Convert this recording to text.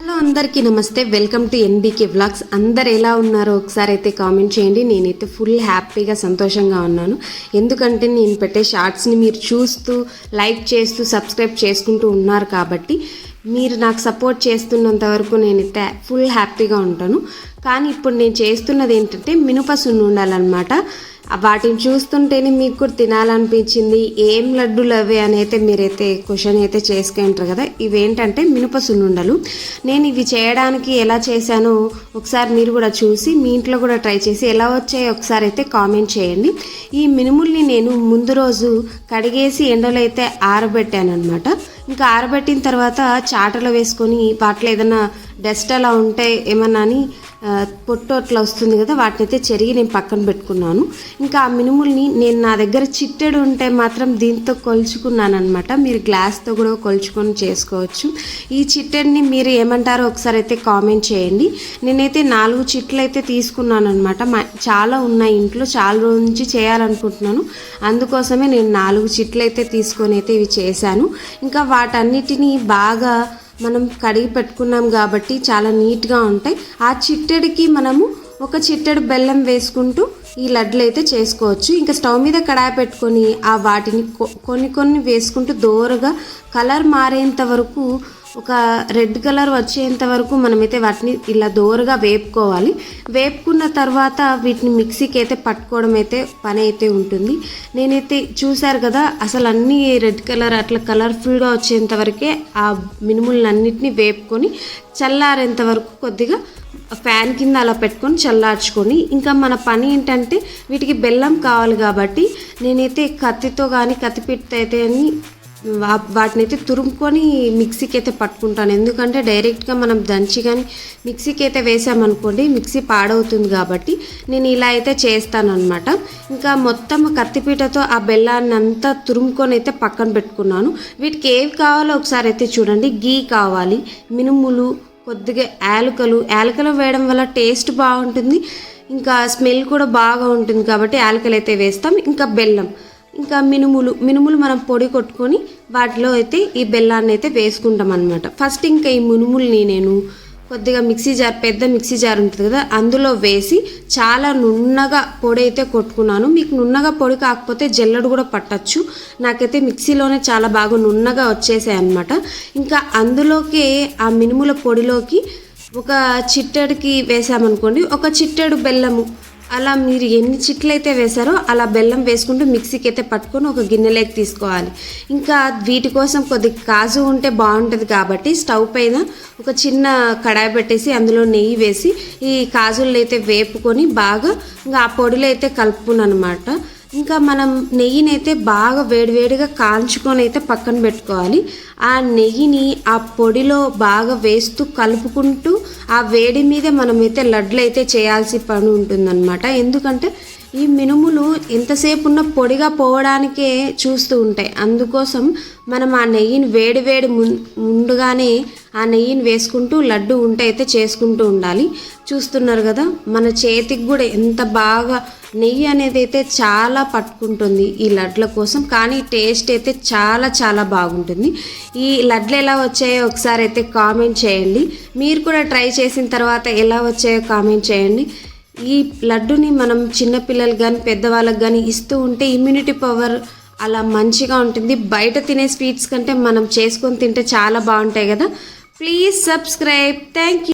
Hello అందరికీ నమస్తే. Welcome to NBK vlogs అందరు ఎలా ఉన్నారో ఒకసారి అయితే కామెంట్ చేయండి. నేనైతే ఫుల్ హ్యాపీగా సంతోషంగా ఉన్నాను. ఎందుకంటే నేను పెట్టే షార్ట్స్ని మీరు చూస్తూ లైక్ చేస్తూ సబ్స్క్రైబ్ చేసుకుంటూ ఉన్నారు కాబట్టి మీరు నాకు సపోర్ట్ చేస్తున్నంత వరకు నేనైతే ఫుల్ హ్యాపీగా ఉంటాను. కానీ ఇప్పుడు నేను చేస్తున్నది ఏంటంటే మినుప సున్ను ఉండాలన్నమాట వాటిని చూస్తుంటేనే మీకు కూడా తినాలనిపించింది. ఏం లడ్డూలు అవి అని అయితే మీరైతే క్వశ్చన్ అయితే చేసుకుంటారు కదా. ఇవేంటంటే మినప సున్నుండలు. నేను ఇవి చేయడానికి ఎలా చేశానో ఒకసారి మీరు కూడా చూసి మీ ఇంట్లో కూడా ట్రై చేసి ఎలా వచ్చాయో ఒకసారి అయితే కామెంట్ చేయండి. ఈ మినుముల్ని నేను ముందు రోజు కడిగేసి ఎండలో అయితే ఆరబెట్టాను అనమాట ఇంకా ఆరబెట్టిన తర్వాత చాటలో వేసుకొని వాటిలో ఏదైనా డస్ట్ అలా ఉంటే ఏమన్నా అని పొట్టు అట్లా వస్తుంది కదా వాటిని అయితే చెరిగి నేను పక్కన పెట్టుకున్నాను. ఇంకా ఆ మినుముల్ని నేను నా దగ్గర చిట్టెడు ఉంటే మాత్రం దీంతో కొలుచుకున్నాను అనమాట మీరు గ్లాస్తో కూడా కొలుచుకొని చేసుకోవచ్చు. ఈ చిట్టెడిని మీరు ఏమంటారో ఒకసారి అయితే కామెంట్ చేయండి. నేనైతే నాలుగు చిట్లు అయితే తీసుకున్నాను అనమాట చాలా ఉన్నాయి ఇంట్లో చాలా రోజుల నుంచి చేయాలనుకుంటున్నాను. అందుకోసమే నేను నాలుగు చిట్లు అయితే తీసుకొని అయితే ఇవి చేశాను. ఇంకా వాటన్నిటినీ బాగా మనం కడిగి పెట్టుకున్నాం కాబట్టి చాలా నీట్గా ఉంటాయి. ఆ చిట్టెడికి మనము ఒక చిట్టెడు బెల్లం వేసుకుంటూ ఈ లడ్లు అయితే చేసుకోవచ్చు. ఇంకా స్టవ్ మీద కడాయి పెట్టుకొని ఆ వాటిని కొ- కొన్ని కొన్ని వేసుకుంటూ దోరగా కలర్ మారేంత వరకు ఒక రెడ్ కలర్ వచ్చేంత వరకు మనమైతే వాటిని ఇలా దోరగా వేపుకోవాలి. వేపుకున్న తర్వాత వీటిని మిక్సీకి అయితే పట్టుకోవడం అయితే పని అయితే ఉంటుంది. నేనైతే చూశారు కదా అసలు అన్నీ రెడ్ కలర్ అట్లా కలర్ఫుల్గా వచ్చేంత వరకే ఆ మినుములన్నిటిని వేపుకొని చల్లారేంత వరకు కొద్దిగా ఫ్యాన్ కింద అలా పెట్టుకొని చల్లార్చుకొని ఇంకా మన పని ఏంటంటే వీటికి బెల్లం కావాలి కాబట్టి నేనైతే కత్తితో కానీ కత్తిపీటతో అయితే అని వాటిని అయితే తురుముకొని మిక్సీకి అయితే పట్టుకుంటాను. ఎందుకంటే డైరెక్ట్గా మనం దంచి కానీ మిక్సీకి అయితే వేసామనుకోండి మిక్సీ పాడవుతుంది కాబట్టి నేను ఇలా అయితే చేస్తాను అనమాట ఇంకా మొత్తం కత్తిపీటతో ఆ బెల్లాన్ని అంతా తురుముకొని అయితే పక్కన పెట్టుకున్నాను. వీటికి ఏవి కావాలో ఒకసారి అయితే చూడండి. గీ కావాలి మినుములు కొద్దిగా యాలకలు. యాలకలు వేయడం వల్ల టేస్ట్ బాగుంటుంది. ఇంకా స్మెల్ కూడా బాగా ఉంటుంది కాబట్టి యాలకలు అయితే వేస్తాం. ఇంకా బెల్లం. ఇంకా మినుములు మినుములు మనం పొడి కొట్టుకొని వాటిలో అయితే ఈ బెల్లాన్ని అయితే వేసుకుంటాం అనమాట ఫస్ట్ ఇంకా ఈ మినుముల్ని నేను కొద్దిగా మిక్సీ జార్ పెద్ద మిక్సీ జార్ ఉంటుంది కదా అందులో వేసి చాలా నున్నగా పొడి అయితే కొట్టుకున్నాను. మీకు నున్నగా పొడి కాకపోతే జల్లడు కూడా పట్టచ్చు. నాకైతే మిక్సీలోనే చాలా బాగా నున్నగా వచ్చేసాయి అనమాట ఇంకా అందులోకి ఆ మినుముల పొడిలోకి ఒక చిట్టెడికి వేసామనుకోండి ఒక చిట్టెడు బెల్లము అలా మీరు ఎన్ని చిట్లు అయితే వేశారో అలా బెల్లం వేసుకుంటూ మిక్సీకి అయితే పట్టుకొని ఒక గిన్నెలోకి తీసుకోవాలి. ఇంకా వీటి కోసం కొద్ది కాజు ఉంటే బాగుంటుంది కాబట్టి స్టవ్ పైన ఒక చిన్న కడాయి పెట్టేసి అందులో నెయ్యి వేసి ఈ కాజులను అయితే వేపుకొని బాగా ఇంకా ఆ పొడిలో అయితే కలుపుకున్నాను అనమాట ఇంకా మనం నెయ్యిని అయితే బాగా వేడివేడిగా కాల్చుకొని అయితే పక్కన పెట్టుకోవాలి. ఆ నెయ్యిని ఆ పొడిలో బాగా వేస్తూ కలుపుకుంటూ ఆ వేడి మీదే మనమైతే లడ్లు అయితే చేయాల్సి పని ఉంటుందన్నమాట. ఎందుకంటే ఈ మినుములు ఎంతసేపు ఉన్న పొడిగా పోవడానికే చూస్తూ ఉంటాయి. అందుకోసం మనం ఆ నెయ్యిని వేడి వేడి ము ముందుగానే ఆ నెయ్యిని వేసుకుంటూ లడ్డు ఉంటే అయితే చేసుకుంటూ ఉండాలి. చూస్తున్నారు కదా మన చేతికి కూడా ఎంత బాగా నెయ్యి అనేది అయితే చాలా పట్టుకుంటుంది ఈ లడ్ల కోసం. కానీ టేస్ట్ అయితే చాలా చాలా బాగుంటుంది. ఈ లడ్లు ఎలా వచ్చాయో ఒకసారి అయితే కామెంట్ చేయండి. మీరు కూడా ట్రై చేసిన తర్వాత ఎలా వచ్చాయో కామెంట్ చేయండి. ఈ లడ్డుని మనం చిన్నపిల్లలకు కానీ పెద్దవాళ్ళకి కానీ ఇస్తూ ఉంటే ఇమ్యూనిటీ పవర్ అలా మంచిగా ఉంటుంది. బయట తినే స్వీట్స్ కంటే మనం చేసుకొని తింటే చాలా బాగుంటాయి కదా. Please subscribe thank you